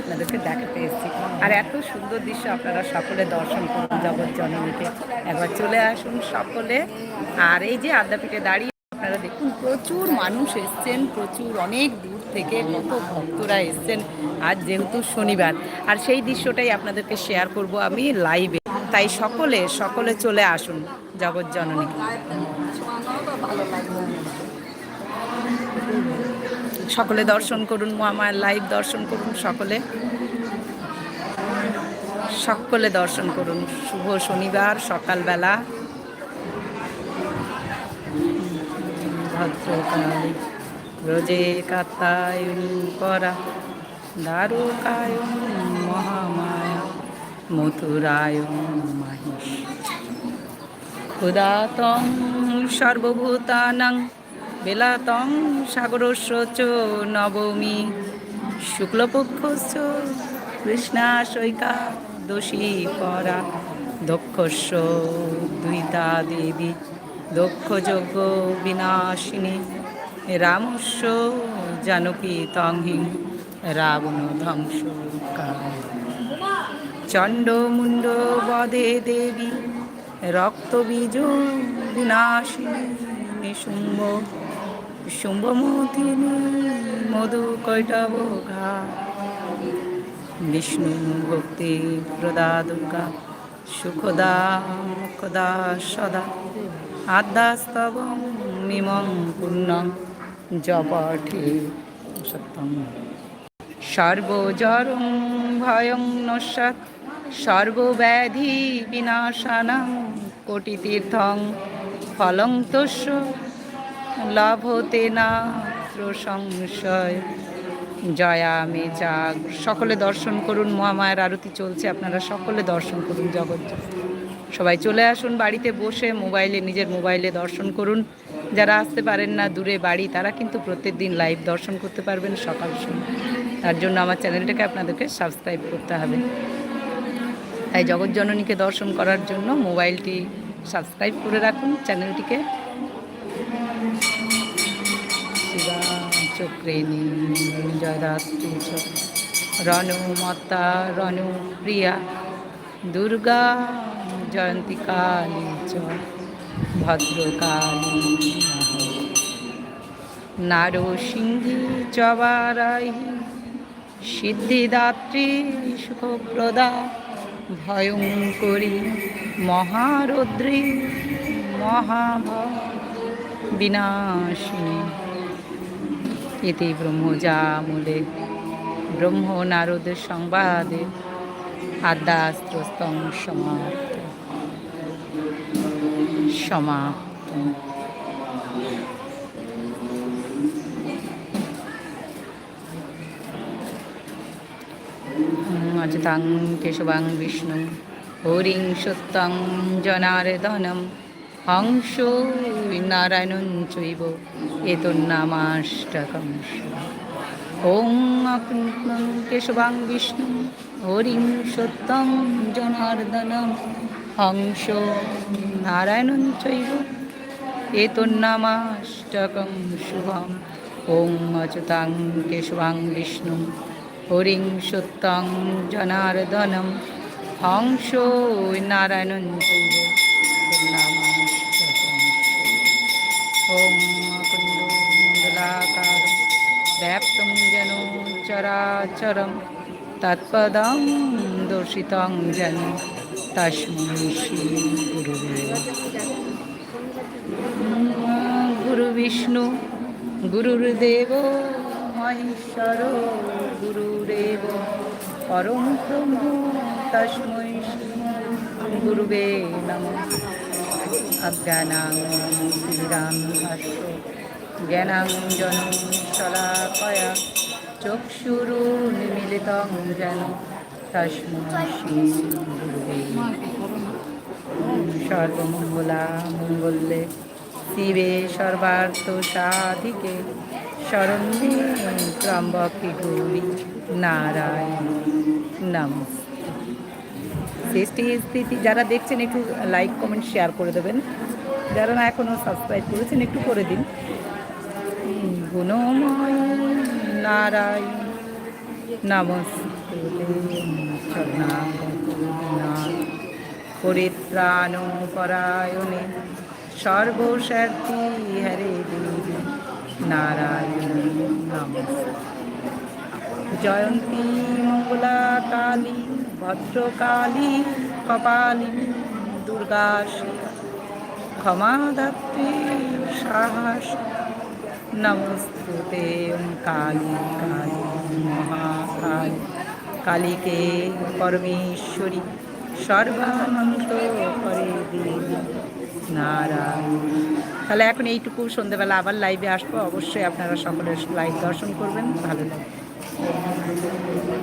আপনাদেরকে দেখাতে এসেছি। আর এত সুন্দর দৃশ্য আপনারা সকলে দর্শন করুন জগৎ জননীকে। একবার চলে আসুন সকলে। আর এই যে আদ্যাপীঠে দাঁড়িয়ে আপনারা দেখুন, প্রচুর মানুষ এসছেন, প্রচুর অনেক দূর থেকে কত ভক্তরা এসছেন। আজ যেহেতু শনিবার, আর সেই দৃশ্যটাই আপনাদেরকে শেয়ার করব আমি লাইভে তাই সকলে সকলে চলে আসুন জগৎ জননী সকলে দর্শন করুন, মহামায়ার লাইভ দর্শন করুন সকলে। সকলে দর্শন করুন। শুভ শনিবার, সকালবেলা। ভদ্রকালী রোজে কাতায়ুন করা দারুকায়ুন মহামায়া, মথুরায়ুন মাহিষ। ক্ষুদাতং সর্বভূতানাং বেলাতং সাগরস্য চ নবমী, শুক্লপক্ষস্য কৃষ্ণাশৈকা দোষী পরা, দক্ষস্য দুইতা দেবী, দক্ষযজ্ঞ বিনাশিনী, রামস্য জানকী তংহিং, রাবণ ধ্বংস চণ্ডমুণ্ড বধে দেবী, রক্তবীজ বিনাশিনী, নিশুম্ভ শুম্ভমতিনী মধু কৈটব ঘা বিষ্ণু ভক্তি প্রদা দুর্গা সুখদা মুখদা সদা আদ্যাস্তব মিমং পুণ্যং জপঠে সত্যম সর্বজরং ভয়ং সর্বব্যাধি ফলং তস্য লভতে না সংশয় জয়া মে যাগ। সকলে দর্শন করুন, মহামায়ের আরতি চলছে, আপনারা সকলে দর্শন করুন জগৎ সবাই চলে আসুন বাড়িতে বসে, মোবাইলে, নিজের মোবাইলে দর্শন করুন। যারা আসতে পারেন না, দূরে বাড়ি, তারা কিন্তু প্রত্যেক দিন লাইভ দর্শন করতে পারবেন সকাল সময় তার জন্য আমার চ্যানেলটাকে আপনাদেরকে সাবস্ক্রাইব করতে হবে। তাই জগৎজননীকে দর্শন করার জন্য মোবাইলটি সাবস্ক্রাইব করে রাখুন, চ্যানেলটিকে শিবা চক্রেণী জয়দাত্রী রণমতা রণপ্রিয়া দুর্গা জয়ন্তী কালী চ, ভদ্রকালী নারসিংহী চবারাহি সিদ্ধিদাত্রী, সুখপ্রদা, ভয়ঙ্করী, মহারৌদ্রী মহাভ বিনাশিনী। ইতি ব্রহ্মজামূলে ব্রহ্ম নারদ সংবাদে আদ্যাস্ত্রস্তং সমাপ্ত। সমাপ্ত। অচিতাং কেশবাং বিষ্ণু হরিং সত্যং জনার্দনম। হংস নারায়ণং চৈব এতন্নামাষ্টকম ওং কেশবাং বিষ্ণু, হরিং সত্যং জনার্দনম হংস নারায়ণং চৈব এতন্নামাষ্টকম শুভম। ওং অচ্যুতাং কেশবাং বিষ্ণু, হরিং সত্যং জনার্দনম হংস নারায়ণং চৈব। তন্নামাষ্টকম ওম কুণ্ডলাকার ব্যাপ্তং যেন চরাচরম তৎপদং দর্শিতং যেন তস্मै শ্রী গুরুবে গুরু বিষ্ণু গুরুর্দেব মহেশ্বর গুরুরেব অজ্ঞানাং শ্রীরাম ভাষ্য জ্ঞানাঞ্জন শলাকয়া চক্ষুরুন্মিলিतं যেন তস্मै সর্বমঙ্গলা মঙ্গলে শিবে সর্বার্থ সাধিকে শরণ্যে ত্রম্বকে গৌরী নারায়ণ নমস্তে সৃষ্টি স্থিতি যারা দেখছেন, একটু লাইক কমেন্ট শেয়ার করে দেবেন। যারা না এখনও সাবস্ক্রাইব করেছেন, একটু করে দিন। গুণময় নারায়ণ নমস্তে। পরিত্রাণ পরায়ণে সর্বস্বার্থী হরে দেবী। নারায়ণ নমস্তে। জয়ন্তী মঙ্গলা কালী ভদ্রকালী কপালী দুর্গা শিবা ক্ষমা দাত্রী সাহস। নমস্তুতে কালী কালী মহাকালী। কালীকে পরমেশ্বরী সর্বানন্দ করে দেবী নারায়ণ। তাহলে এখন এইটুকু সন্ধ্যেবেলা আবার লাইভে আসব। অবশ্যই আপনারা সকলের লাইভ দর্শন করবেন। ভালো লাগবে।